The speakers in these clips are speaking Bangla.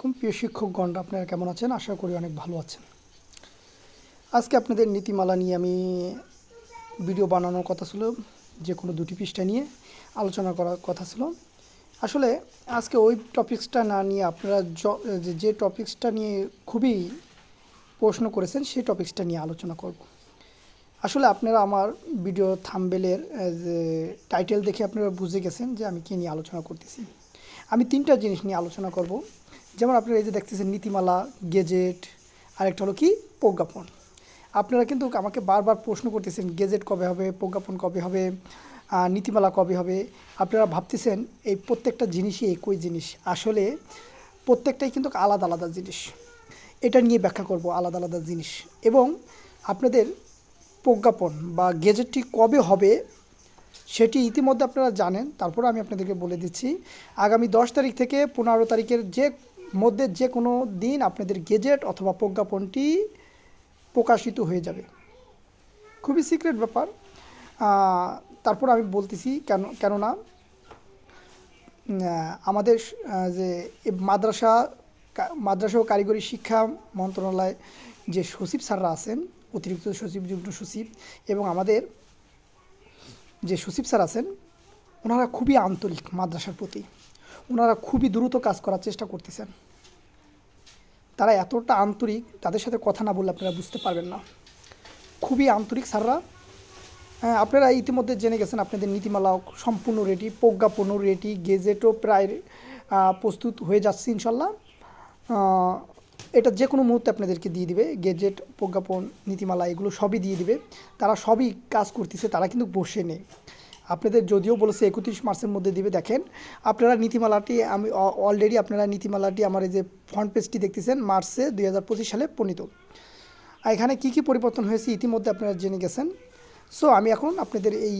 খুব প্রিয় শিক্ষকগণ, আপনারা কেমন আছেন? আশা করি অনেক ভালো আছেন। আজকে আপনাদের নীতিমালা নিয়ে আমি ভিডিও বানানোর কথা ছিল, যে কোনো দুটি পৃষ্ঠা নিয়ে আলোচনা করার কথা ছিল। আসলে আজকে ওই টপিক্সটা না নিয়ে আপনারা যে- টপিক্সটা নিয়ে খুবই প্রশ্ন করেছেন, সেই টপিক্সটা নিয়ে আলোচনা করব। আসলে আপনারা আমার ভিডিও থামবেলের টাইটেল দেখে আপনারা বুঝে গেছেন যে আমি কী নিয়ে আলোচনা করতেছি। আমি তিনটা জিনিস নিয়ে আলোচনা করব। যেমন আপনারা এই যে দেখতেছেন নীতিমালা, গেজেট, আরেকটা হলো কি? প্রজ্ঞাপন। আপনারা কিন্তু আমাকে বারবার প্রশ্ন করতেছেন, গেজেট কবে হবে, প্রজ্ঞাপন কবে হবে নীতিমালা কবে হবে? আপনারা ভাবতেছেন এই প্রত্যেকটা জিনিসই একই জিনিস। আসলে প্রত্যেকটাই কিন্তু আলাদা আলাদা জিনিস। এটা নিয়ে ব্যাখ্যা করব, আলাদা আলাদা জিনিস। এবং আপনাদের প্রজ্ঞাপন বা গেজেটটি কবে হবে, সেটি ইতিমধ্যে আপনারা জানেন। তারপর আমি আপনাদেরকে বলে দিচ্ছি, আগামী দশ তারিখ থেকে পনেরো তারিখের যে মধ্যে যে কোনো দিন আপনাদের গেজেট অথবা প্রজ্ঞাপনটি প্রকাশিত হয়ে যাবে। খুবই সিক্রেট ব্যাপার। তারপর আমি বলতেছি কেন, কেননা আমাদের যে মাদ্রাসা মাদ্রাসা ও কারিগরি শিক্ষা মন্ত্রণালয় যে সচিব স্যাররা আছেন, অতিরিক্ত সচিব, যুগ্ম সচিব এবং আমাদের যে সচিব স্যার আছেন, ওনারা খুবই আন্তরিক মাদ্রাসার প্রতি। ওনারা খুবই দ্রুত কাজ করার চেষ্টা করতেছেন। তারা এতটা আন্তরিক, তাদের সাথে কথা না বললে আপনারা বুঝতে পারবেন না। খুবই আন্তরিক স্যাররা। হ্যাঁ আপনারা ইতিমধ্যে জেনে গেছেন আপনাদের নীতিমালা সম্পূর্ণ রেডি প্রজ্ঞাপন রেডি গেজেটও প্রায় প্রস্তুত হয়ে যাচ্ছে ইনশাল্লাহ। এটা যে কোনো মুহূর্তে আপনাদেরকে দিয়ে দিবে গেজেট প্রজ্ঞাপন, নীতিমালা, এগুলো সবই দিয়ে দিবে। তারা সবই কাজ করতেছে, তারা কিন্তু বসে নেই। আপনাদের যদিও বলেছে একত্রিশ মার্চের মধ্যে দিবে, দেখেন। আপনারা নীতিমালাটি, আমি অলরেডি আপনারা নীতিমালাটি আমার এই যে ফ্রন্ট পেজটি দেখতেছেন, মার্চে দুই হাজার পঁচিশ সালে প্রণীত। এখানে কী কী পরিবর্তন হয়েছে ইতিমধ্যে আপনারা জেনে গেছেন। সো আমি এখন আপনাদের এই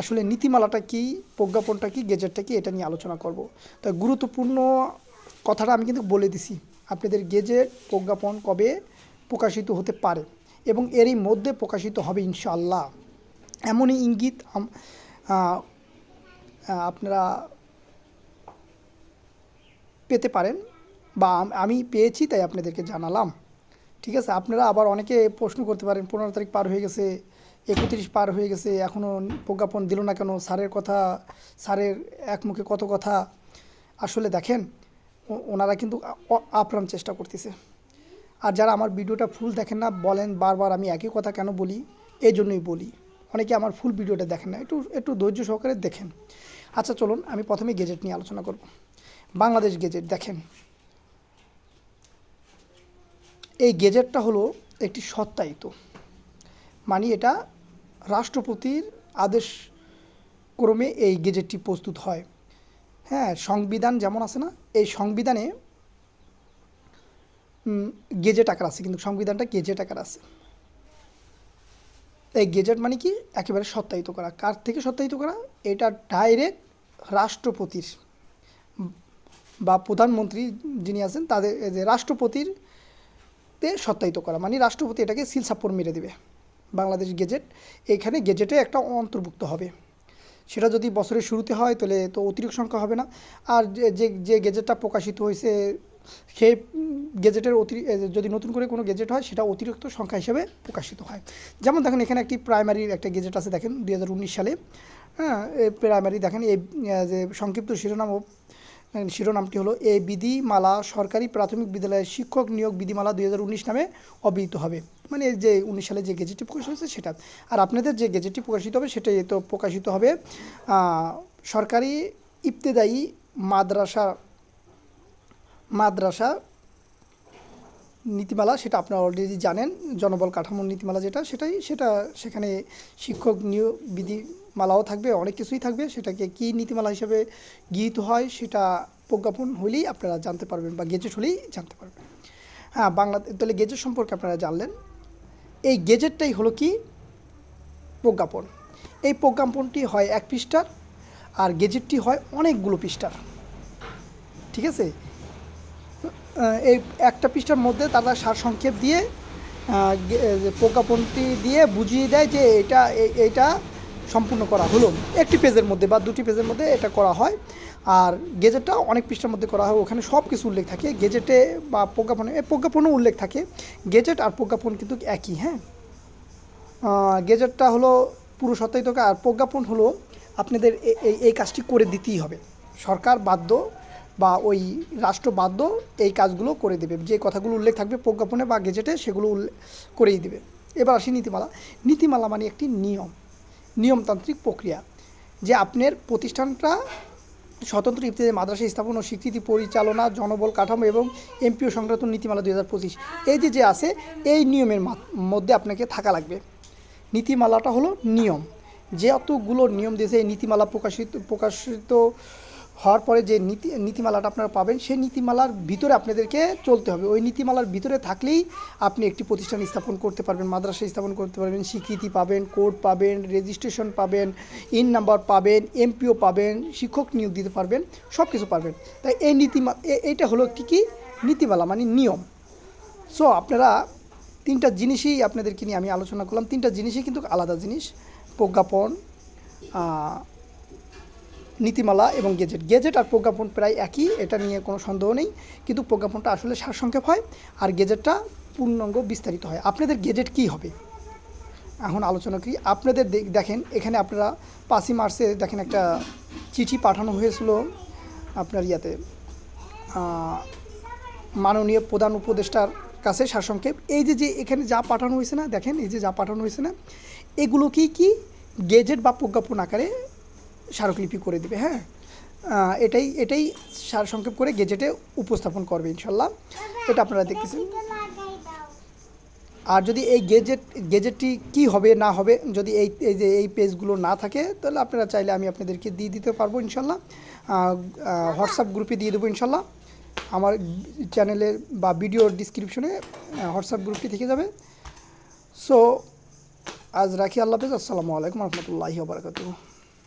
আসলে নীতিমালাটা কি, প্রজ্ঞাপনটা কি গেজেটটা কি, এটা নিয়ে আলোচনা করব। তো গুরুত্বপূর্ণ কথাটা আমি কিন্তু বলে দিছি, আপনাদের গেজেট প্রজ্ঞাপন কবে প্রকাশিত হতে পারে এবং এরই মধ্যে প্রকাশিত হবে ইনশাআল্লাহ। এমনই ইঙ্গিত আপনারা পেতে পারেন বা আম- পেয়েছি তাই আপনাদেরকে জানালাম। ঠিক আছে, আপনারা আবার অনেকে প্রশ্ন করতে পারেন, পনেরো তারিখ পার হয়ে গেছে, একত্রিশ পার হয়ে গেছে এখনও প্রজ্ঞাপন দিল না কেন, স্যারের কথা, স্যারের এক মুখে কত কথা। আসলে দেখেন ওনারা কিন্তু আপ্রাণ চেষ্টা করতেছে। আর যারা আমার ভিডিওটা ফুল দেখেন না, বলেন বারবার আমি একই কথা কেন বলি? এই জন্যই বলি। অনেকে আমার ফুল ভিডিওটা দেখেন না, একটু একটু ধৈর্য সহকারে দেখেন। আচ্ছা চলুন, আমি প্রথমে গেজেট নিয়ে আলোচনা করব। বাংলাদেশ গেজেট দেখেন। এই গেজেটটা হলো একটি সত্যায়িত মানে এটা রাষ্ট্রপতির আদেশ ক্রমে এই গেজেটটি প্রস্তুত হয়। হ্যাঁ সংবিধান যেমন আছে না, এই সংবিধানে গেজেট আকার আছে, কিন্তু সংবিধানটা গেজেট আকার আছে। এই গেজেট মানে কি? একেবারে সত্যায়িত করা। কার থেকে সত্যায়িত করা? এটা ডাইরেক্ট রাষ্ট্রপতির, বা প্রধানমন্ত্রী যিনি আছেন, তাদের যে রাষ্ট্রপতির তে সত্যায়িত করা। মানে রাষ্ট্রপতি এটাকে সিল সাপ্পর মেরে দেবে। বাংলাদেশ গেজেট, এখানে গেজেটে একটা অন্তর্ভুক্ত হবে। সেটা যদি বছরের শুরুতে হয়, তাহলে তো অতিরিক্ত সংখ্যা হবে না। আর যে যে গেজেটটা প্রকাশিত হয়েছে সেই গেজেটের অতিরি এ, যদি নতুন করে কোনো গেজেট হয় সেটা অতিরিক্ত সংখ্যা হিসেবে প্রকাশিত হয়। যেমন দেখেন এখানে একটি প্রাইমারির একটা গেজেট আছে দেখেন দু হাজার উনিশ সালে। হ্যাঁ এই প্রাইমারি দেখেন এই যে সংক্ষিপ্ত শিরোনাম ও শিরোনামটি হলো এই বিধিমালা সরকারি প্রাথমিক বিদ্যালয়ের শিক্ষক নিয়োগ বিধিমালা দুই হাজার উনিশ নামে অভিহিত হবে। মানে এই যে উনিশ সালে যে গেজেটটি প্রকাশিত হয়েছে সেটা। আর আপনাদের যে গেজেটটি প্রকাশিত হবে সেটাই তো প্রকাশিত হবে সরকারি ইবতেদায়ী মাদ্রাসা মাদ্রাসা নীতিমালা, সেটা আপনারা অলরেডি জানেন, জনবল কাঠামোর নীতিমালা যেটা, সেটাই, সেটা সেখানে শিক্ষক নিয়োগ বিধিমালাও থাকবে, অনেক কিছুই থাকবে, সেটাকে কী নীতিমালা হিসেবে গৃহীত হয়, সেটা প্রজ্ঞাপন হলেই আপনারা জানতে পারবেন বা গেজেট হলেই জানতে পারবেন। হ্যাঁ বাংলা, তাহলে গেজেট সম্পর্কে আপনারা জানলেন। এই গেজেটটাই হলো কি? প্রজ্ঞাপন। এই প্রজ্ঞাপনটি হয় এক পৃষ্ঠার, আর গেজেটটি হয় অনেকগুলো পৃষ্ঠার। ঠিক আছে? এই একটা পৃষ্ঠার মধ্যে তারা সারসংক্ষেপ দিয়ে প্রজ্ঞাপনটি দিয়ে বুঝিয়ে দেয় যে এটা, এ- এইটা সম্পূর্ণ করা হলো। একটি পেজের মধ্যে বা দুটি পেজের মধ্যে এটা করা হয়। আর গেজেটটা অনেক পৃষ্ঠার মধ্যে করা হয়। ওখানে সব কিছু উল্লেখ থাকে। গেজেটে বা প্রজ্ঞাপনে প্রজ্ঞাপনও উল্লেখ থাকে। গেজেট আর প্রজ্ঞাপন কিন্তু একই হ্যাঁ? গেজেটটা হলো পুরো সত্যায়িত আর প্রজ্ঞাপন হলো আপনাদের এই কাজটি করে দিতেই হবে। সরকার বাধ্য বা ওই রাষ্ট্র বাধ্য এই কাজগুলো করে দেবে। যে কথাগুলো উল্লেখ থাকবে প্রজ্ঞাপনে বা গেজেটে সেগুলো উল্লেখ করেই দেবে। এবার আসি নীতিমালা। নীতিমালা মানে একটি নিয়ম, নিয়মতান্ত্রিক প্রক্রিয়া, যে আপনার প্রতিষ্ঠানটা স্বতন্ত্র ইফতেদায়ী মাদ্রাসা স্থাপন ও স্বীকৃতি পরিচালনা, জনবল কাঠামো এবং এমপিও সংক্রান্ত নীতিমালা দুই হাজার পঁচিশ। এই যে যে আছে, এই নিয়মের মধ্যে আপনাকে থাকা লাগবে। নীতিমালাটা হলো নিয়ম। যে অতগুলো নিয়ম দিয়েছে, এই নীতিমালা প্রকাশিত প্রকাশিত হওয়ার পরে যে নীতি, নীতিমালাটা আপনারা পাবেন, সেই নীতিমালার ভিতরে আপনাদেরকে চলতে হবে। ওই নীতিমালার ভিতরে থাকলেই আপনি একটি প্রতিষ্ঠান স্থাপন করতে পারবেন, মাদ্রাসা স্থাপন করতে পারবেন, স্বীকৃতি পাবেন, কোড পাবেন রেজিস্ট্রেশন পাবেন ইন নাম্বার পাবেন এমপিও পাবেন, শিক্ষক নিয়োগ দিতে পারবেন সব কিছু পারবেন। তাই এই নীতিমা, এ- এইটা হলো একটি কি? নীতিমালা মানে নিয়ম। সো আপনারা তিনটা জিনিসই আপনাদেরকে নিয়ে আমি আলোচনা করলাম। তিনটা জিনিসই কিন্তু আলাদা জিনিস, প্রজ্ঞাপন নীতিমালা এবং গেজেট গেজেট আর প্রজ্ঞাপন প্রায় একই, এটা নিয়ে কোনো সন্দেহ নেই, কিন্তু প্রজ্ঞাপনটা আসলে সারসংক্ষেপ হয় আর গেজেটটা পূর্ণাঙ্গ বিস্তারিত হয়। আপনাদের গেজেট কী হবে? এখন আলোচনা করি। আপনাদের দেখেন, এখানে আপনারা পাঁচই মার্চে দেখেন একটা চিঠি পাঠানো হয়েছিল আপনার ইয়াতে। মাননীয় প্রধান উপদেষ্টার কাছে সারসংক্ষেপ। এই যে যে এখানে যা পাঠানো হয়েছে না, দেখেন, এই যে যা পাঠানো হয়েছে না এগুলোকেই কি গেজেট বা প্রজ্ঞাপন আকারে স্মারকলিপি করে দেবে হ্যাঁ? এটাই এটাই সারসংক্ষেপ করে গেজেটে উপস্থাপন করবে ইনশাল্লাহ। এটা আপনারা দেখতেছেন। আর যদি এই গেজেট, গেজেটটি কি হবে, না হবে, যদি এই এই যে এই পেজগুলো না থাকে, তাহলে আপনারা চাইলে আমি আপনাদেরকে দিয়ে দিতে পারব ইনশাল্লাহ। হোয়াটসঅ্যাপ গ্রুপে দিয়ে দেবো ইনশাল্লাহ। আমার চ্যানেলের বা ভিডিওর ডিসক্রিপশনে হোয়াটসঅ্যাপ গ্রুপটি থেকে যাবে। সো আজ রাখি আল্লাহ হাফেজ। আসসালামু আলাইকুম রহমতুল্লাহি বারকাতুহ।